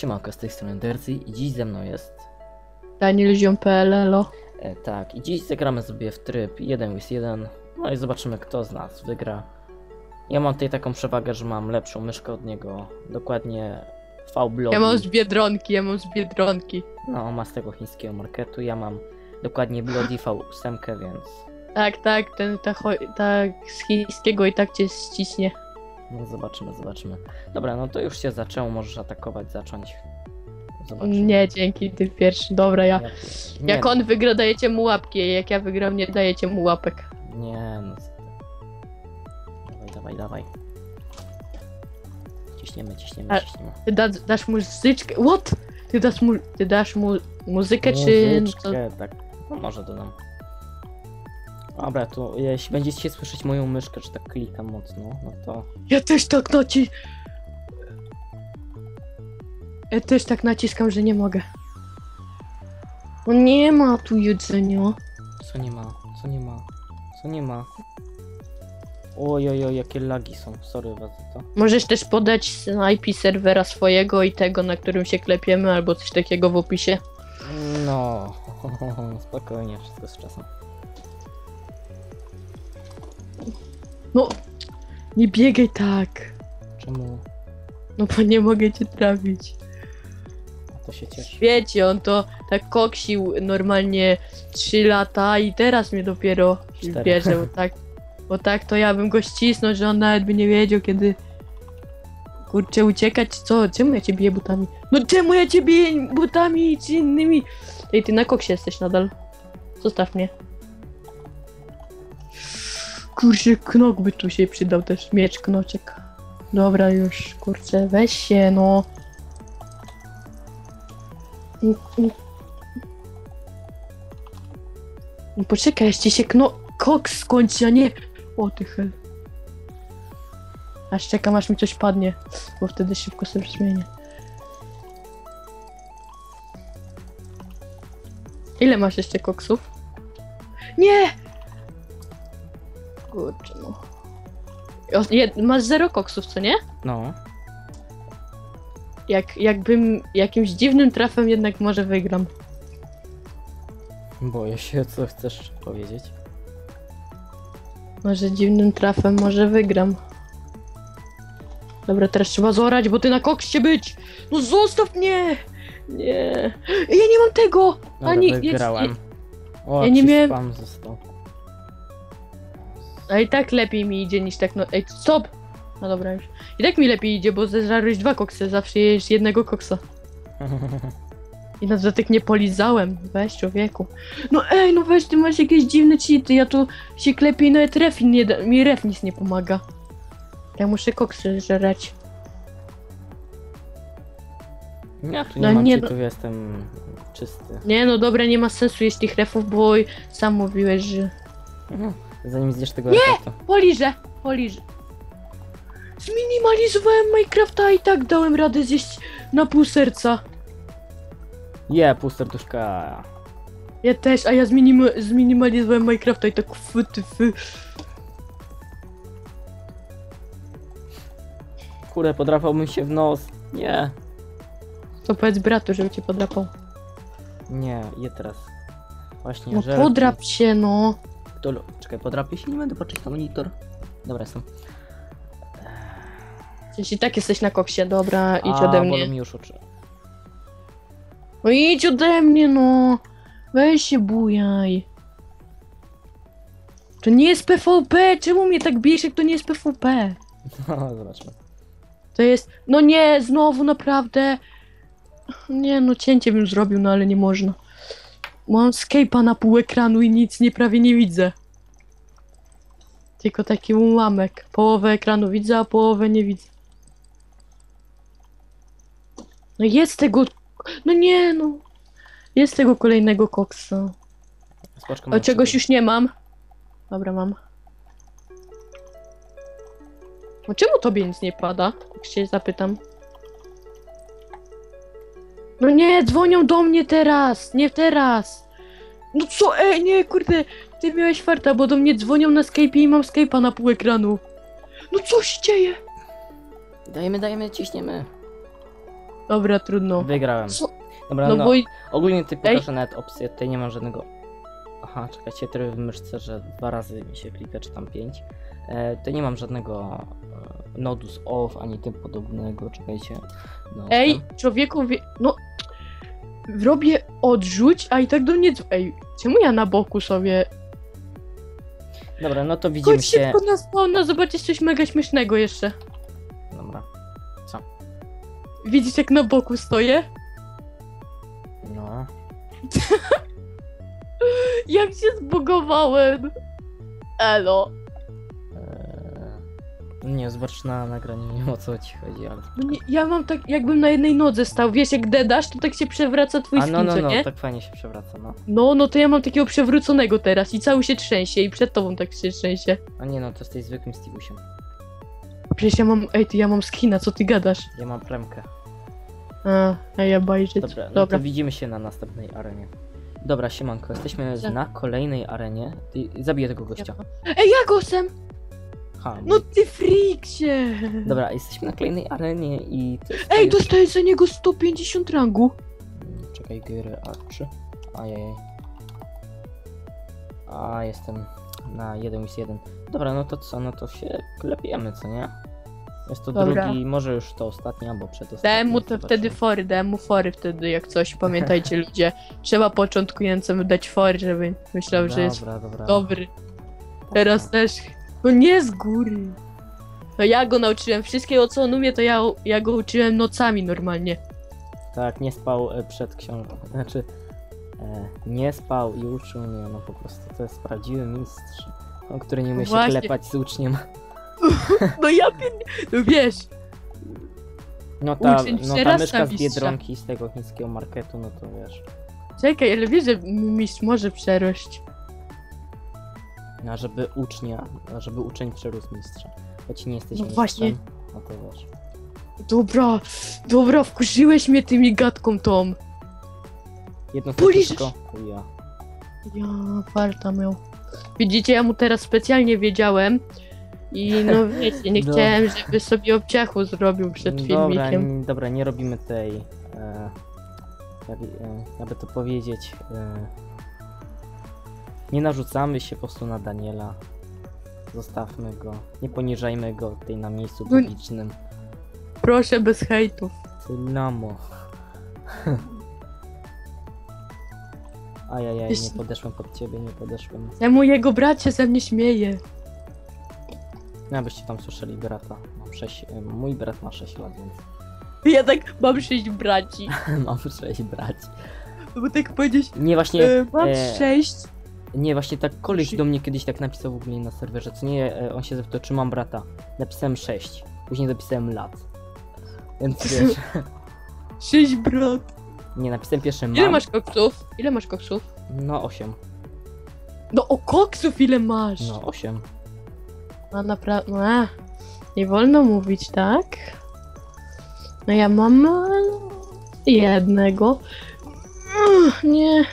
Siemanko, z tej strony Derzy i dziś ze mną jest... Daniel Ziom.pl E, tak, i dziś zagramy sobie w tryb 1 vs 1. No i zobaczymy kto z nas wygra. Ja mam tutaj taką przewagę, że mam lepszą myszkę od niego. Dokładnie V-Blogi. Ja mam z Biedronki, ja mam z Biedronki. No, ma z tego chińskiego marketu. Ja mam dokładnie Bloody V8, więc... Tak, tak, ten, ta, tak z chińskiego i tak cię ściśnie. No zobaczymy, zobaczymy. Dobra, no to już się zaczęło, możesz atakować, zacząć. Zobaczymy. Nie, dzięki, ty pierwszy. Dobra, ja. Jak, nie, Jak on wygra, dajecie mu łapki, a jak ja wygram, nie dajecie mu łapek. Nie, no co ty. Dawaj, dawaj, dawaj. Ciśniemy, ciśniemy, A- ciśniemy. Ty da, dasz muzyczkę. What? Ty dasz mu, ty dasz mu muzykę, czy. no to- Muzyczkę, tak. No może dodam. Dobra, to jeśli będziecie słyszeć moją myszkę, że tak klikam mocno, no to... Ja też tak naci... Ja też tak naciskam, że nie mogę. No nie ma tu jedzenia. Co nie ma? Co nie ma? Co nie ma? Oj, oj, oj, jakie lagi są. Sorry was za to. Możesz też podać IP serwera swojego i tego, na którym się klepiemy, albo coś takiego w opisie. No, spokojnie, wszystko z czasem. No, nie biegaj tak. Czemu? No bo nie mogę cię trafić. A to się cieszy. Wiecie, on to tak koksił normalnie 3 lata i teraz mnie dopiero Cztery. bierze, bo tak, bo tak to ja bym go ścisnął, że on nawet by nie wiedział kiedy kurczę uciekać, co? Czemu ja cię biję butami? No czemu ja cię biję butami czy innymi? Ej, ty na koksie jesteś nadal. Zostaw mnie. Kurczę, knok by tu się przydał też, miecz knoczek. Dobra już, kurczę, weź się, no. No poczekaj, jeszcze się kno... koks skończy, a nie... O ty hel. Aż czekam, aż mi coś padnie, bo wtedy szybko sobie zmienię. Ile masz jeszcze koksów? Nie! Kurczę, no. O, jed- masz zero koksów, co nie? No, Jak, jakbym jakimś dziwnym trafem jednak może wygram. boję się, co chcesz powiedzieć. Może dziwnym trafem może wygram. Dobra, teraz trzeba zorać, bo ty na koksie być! No zostaw mnie! Nie. Ja nie mam tego! Dobra, Ani- wygrałem. O, ja nie ci miałem- spam został. A i tak lepiej mi idzie niż tak no... Ej, stop! No dobra już. I tak mi lepiej idzie, bo zeżarłeś dwa koksy, zawsze jesz jednego koksa. I na dodatek nie polizałem. Weź człowieku. No ej, no weź, ty masz jakieś dziwne cheaty, ja tu się klepię i nawet refi nie da, mi ref nic nie pomaga. Ja muszę koksy żerać. Ja tu nie No mam nie, cheatów, jestem czysty. Nie no dobra, nie ma sensu jeść tych refów, bo sam mówiłeś, że... Mhm. Zanim zjesz tego efektu. Poliżę, poliżę. Zminimalizowałem Minecrafta i tak dałem radę zjeść na pół serca. Je, pół serduszka. Ja też, a ja zminim- zminimalizowałem Minecrafta i tak fy, ty, fy. Kurde, podrapałbym się w nos. Nie. To powiedz bratu, żeby cię podrapał. Nie, je teraz. Właśnie, No żelki. podrap się, no. To, czekaj, podrapię się, nie będę patrzeć na monitor. Dobra, jestem. Jeśli tak jesteś na koksie, dobra, idź A, ode bolą mnie. mi już oczy. No idź ode mnie, no. Weź się bujaj. To nie jest PvP, czemu mnie tak bijesz, jak to nie jest PvP? No, zobaczmy. To jest, no nie, znowu naprawdę. Nie no, cięcie bym zrobił, no ale nie można. Mam Skype'a na pół ekranu i nic nie prawie nie widzę. Tylko taki ułamek. Połowę ekranu widzę, a połowę nie widzę. No jest tego... No nie no. Jest tego kolejnego koksa. O, czegoś już nie mam. Dobra, mam. No czemu tobie nic nie pada? Jak się zapytam. No nie, dzwonią do mnie teraz! Nie teraz! No co? Ej, nie, kurde! Ty miałeś farta, bo do mnie dzwonią na Skype i mam Skype'a na pół ekranu. No co się dzieje? Dajemy, dajemy, ciśniemy. Dobra, trudno. Wygrałem. Co? Dobra, No no, bo... ogólnie tutaj pokażę nawet opcję, tutaj nie ma żadnego... Aha, czekajcie, tryb w myszce, że dwa razy mi się klika, czy tam pięć. E, tutaj nie mam żadnego e, nodus off, ani tym podobnego, czekajcie. No, Ej, człowieku, wie... no... Robię odrzuć, a i tak do mnie... Ej, czemu ja na boku sobie... Dobra, no to widzimy Chodź się... szybko na spawna, zobaczysz coś mega śmiesznego jeszcze. Dobra, Widzisz jak na boku stoję? no. Jak się zbugowałem! Elo. Nie, zobacz na nagraniu, nie wiem o co ci chodzi, ale... No nie, ja mam tak, jakbym na jednej nodze stał. Wiesz, jak dedasz, to tak się przewraca twój A skin, no, no, co no, nie? tak fajnie się przewraca, no. No, no to ja mam takiego przewróconego teraz i cały się trzęsie i przed tobą tak się trzęsie. A nie no, to jesteś zwykłym Stevusiem. Przecież ja mam, ej, ty ja mam skina, co ty gadasz? Ja mam premkę. A, a ja bajczyć. Dobra, no Dobra. to widzimy się na następnej arenie. Dobra, siemanko, jesteśmy Tak. na kolejnej arenie. Ty, zabiję tego gościa. Ej, ja gosem! Ha, No ty friksie! Dobra, jesteśmy na kolejnej arenie i... To jest Ej, to dostaję za niego 150 rangu. Czekaj, gry A3. Ajajaj. A, jestem na 1 z 1. Dobra, no to co, no to się klepiemy, co nie? Jest to Dobra. drugi, może już to ostatni, albo przedostatni. Dałem mu to zobaczymy. wtedy fory, dałem mu fory wtedy, jak coś, pamiętajcie ludzie. Trzeba początkującemu dać fory, żeby myślał, że jest Dobra, dobra. dobry. Teraz też. No nie z góry. No ja go nauczyłem. Wszystkiego co on umie, to ja, ja go uczyłem nocami normalnie. Tak, nie spał e, przed książką. Znaczy, e, nie spał i uczył mnie, no po prostu to jest prawdziwy mistrz. Który nie umie się Właśnie. klepać z uczniem. No ja pier... No wiesz. No ta, Uczeń no ta przerasta myszka z mistrza. Biedronki z tego chińskiego marketu, no to wiesz. Czekaj, ale wiesz, że mistrz może przerość. A żeby ucznia, żeby uczeń przerósł mistrza. Choć nie jesteś No mistrzem, właśnie. no to wiesz. Dobra, dobra, wkurzyłeś mnie tymi gadką tą. Jedno Polisz- serduszko, ja. Ja, farta miał. Widzicie, ja mu teraz specjalnie wiedziałem. I no wiecie, nie No. chciałem, żeby sobie obciachu zrobił przed Dobra, filmikiem. n- dobra, nie robimy tej. E, jak, e, jakby to powiedzieć. E, nie narzucamy się po prostu na Daniela. Zostawmy go. Nie poniżajmy go tutaj na miejscu No publicznym. Proszę bez hejtów. Ty lamo. Ajajaj, nie Jeśli- podeszłem pod ciebie, nie podeszłem. Temu jego bracie ze mnie śmieje. No, abyście tam słyszeli brata. Mam 6, mój brat ma 6 lat, więc Ja tak mam sześć braci. mam 6 braci. Bo tak powiedzieć, Nie, właśnie. e, mam e, sześć. Nie, właśnie tak koleś do mnie kiedyś tak napisał w ogóle na serwerze, co nie, e, on się zapytał, czy mam brata. Napisałem 6, później napisałem lat. Więc wiesz, Sześć brat. nie, napisałem pierwsze mam. Ile masz koksów? Ile masz koksów? No 8, No o koksów ile masz? no 8. No naprawdę, no, nie wolno mówić, tak? No ja mam e, jednego. Nie.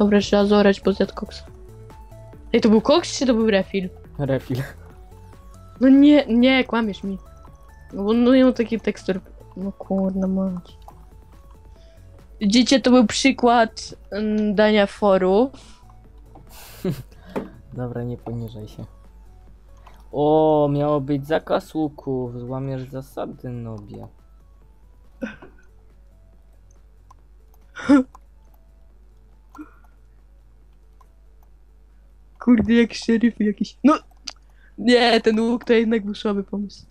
Dobra, trzeba zorać, bo zjadł koksa. Ej, to był koks, czy to był refil? Refil. No nie, nie, kłamiesz mi. No bo no ją taki tekstur. No kurna mać. Widzicie, to był przykład mm, dania forów. Dobra, nie poniżaj się. O, miało być zakaz łuków, złamiesz zasady, nobie. Kurde, jak szeryfy jakiś. No! Nie, ten łuk to jednak był słaby pomysł.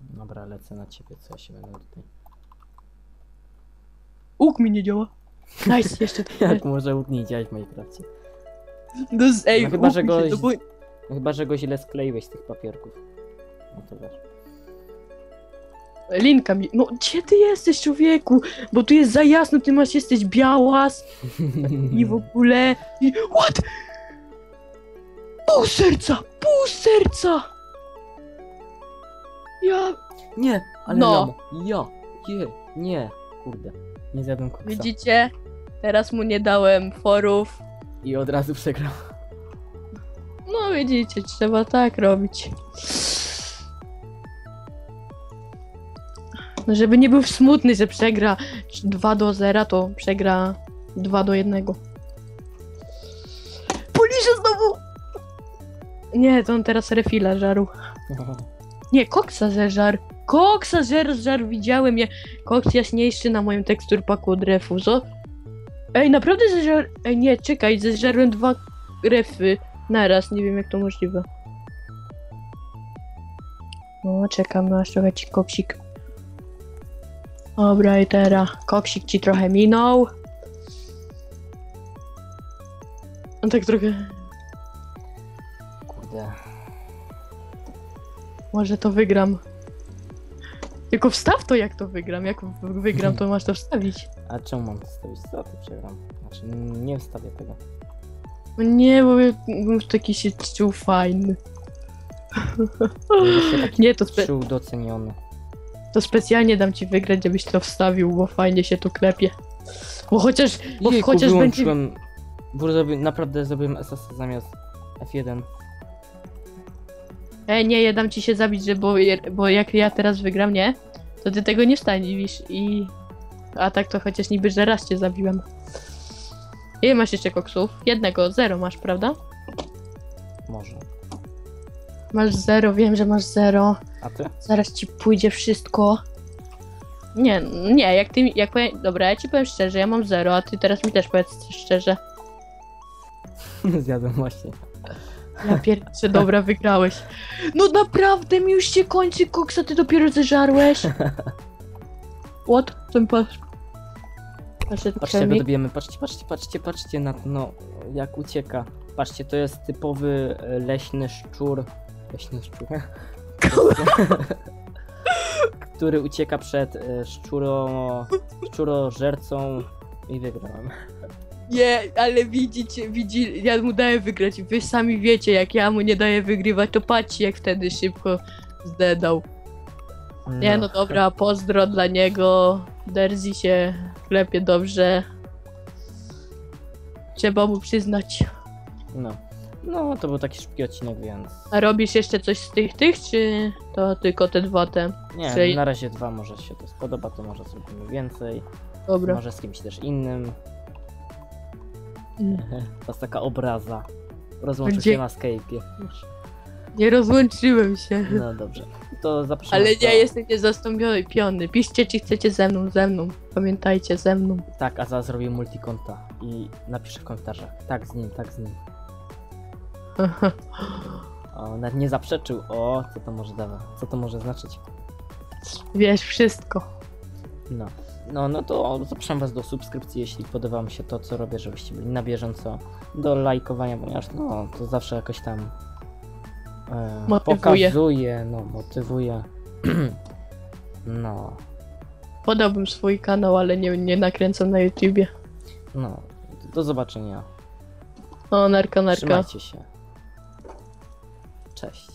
Dobra, lecę na ciebie, co ja się będę tutaj... Łuk mi nie działa. Nice, jeszcze trochę. Jak może łuk nie działać w Minecrafcie? No, z- ej, No chyba, że go- się, no bo... No Chyba, że go źle skleiłeś z tych papierków. No to wiesz. Linka mi... No, gdzie ty jesteś, człowieku? Bo tu jest za jasno, ty masz jesteś białas i w ogóle... I... What? Pół serca! Pół serca! Ja... Nie, ale No. lamo. Ja, je, nie. Kurde, nie zjadłem koksa. Widzicie? Teraz mu nie dałem forów. I od razu przegrał. No widzicie, trzeba tak robić. No, żeby nie był smutny, że przegra 2 do 0, to przegra 2 do 1. Poliże znowu! Nie, to on teraz refila żaru. Nie, koksa zeżar. Koksa zeżar, widziałem je. Koks jaśniejszy na moim teksturpaku od refu, co? Ej, naprawdę zeżar... Ej, nie, czekaj, zeżarłem dwa refy naraz, nie wiem jak to możliwe. No, czekam, aż trochę ci koksik. Dobra, i teraz koksik ci trochę minął. No tak trochę... Może to wygram. Tylko wstaw to jak to wygram. Jak w- wygram, to masz to wstawić. A czemu mam to stawić? Co ty przegram? Znaczy, nie wstawię tego. No nie, bo ja- bym taki się czuł fajny. Będę się taki Nie, to, spe czuł doceniony. to specjalnie dam ci wygrać, żebyś to wstawił, bo fajnie się tu klepie. Bo chociaż, bo Jejku, chociaż będzie... wyłączyłem... Bo zrobi... naprawdę zrobiłem SS zamiast F1. Ej, nie, ja dam ci się zabić, że bo, bo jak ja teraz wygram, nie? To ty tego nie staniwisz i... A tak to chociaż niby, że raz cię zabiłem. Ile masz jeszcze koksów? Jednego, zero masz, prawda? Może. Masz zero, wiem, że masz zero. A ty? Zaraz ci pójdzie wszystko. Nie, nie, jak ty jak powiem, dobra, ja ci powiem szczerze, ja mam zero, a ty teraz mi też powiedz szczerze. Zjadłem właśnie. Ja pierdzie, dobra, wygrałeś. No naprawdę mi już się kończy koksa, ty dopiero zeżarłeś. What? Mi patrz? Patrzcie, Patrzcie, jak go dobijemy. Patrzcie, patrzcie, patrzcie, patrzcie na to, no, jak ucieka. Patrzcie, to jest typowy e, leśny szczur. Leśny szczur. który ucieka przed e, szczuro... szczurożercą i wygrałem. Nie, ale widzicie, widzi, ja mu daję wygrać. Wy sami wiecie, jak ja mu nie daję wygrywać, to patrzcie, jak wtedy szybko zdedał. Nie no dobra, pozdro dla niego. Derzi się klepie dobrze. Trzeba mu przyznać. No. No, to był taki szybki odcinek, więc... A robisz jeszcze coś z tych tych, czy to tylko te dwa te? Nie, Czyli- na razie dwa może się to spodoba, to może zrobimy więcej. Dobra. Może z kimś też innym. To jest taka obraza. Rozłączył Będzie- się na Skype'ie. Nie rozłączyłem się. No dobrze. To zapraszam Ale do- jestem niezastąpiony. Piony. Piszcie, czy chcecie ze mną, ze mną. Pamiętajcie, ze mną. Tak, a zaraz zrobię multikonta i napiszę w komentarzach. Tak z nim, tak z nim. O, nawet nie zaprzeczył. O, co to może dawać? Co to może znaczyć? Wiesz wszystko. No. No, no to zapraszam was do subskrypcji, jeśli podoba wam się to, co robię, żebyście byli na bieżąco. Do lajkowania, ponieważ no, to zawsze jakoś tam e, Motywuje. pokazuje, no, motywuje. no, Podałbym swój kanał, ale nie, nie nakręcam na YouTubie. no. Do zobaczenia. O, narka, narka. Trzymajcie się. Cześć.